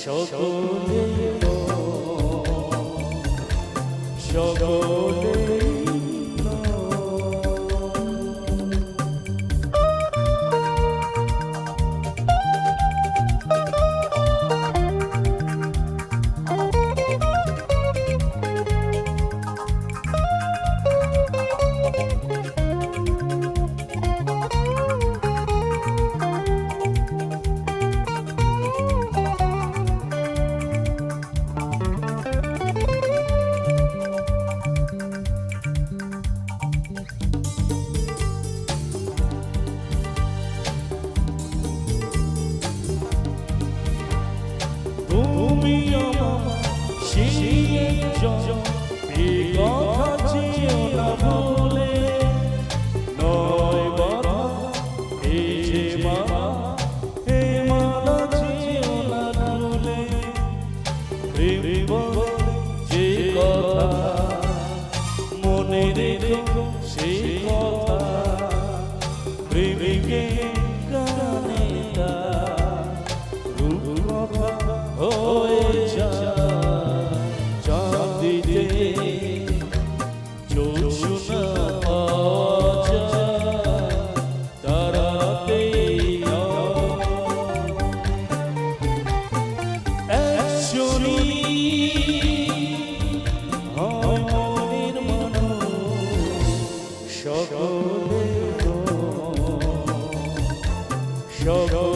সকলে সকলে joy. সকলে সকলে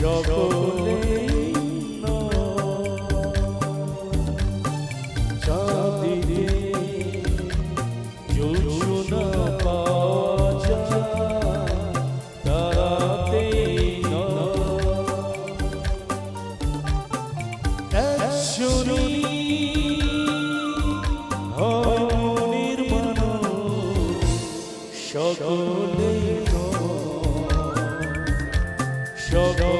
সকলেই চাঁদিকে যোজনা পাওয়া তারাতে এক শরীর সকলে সকলে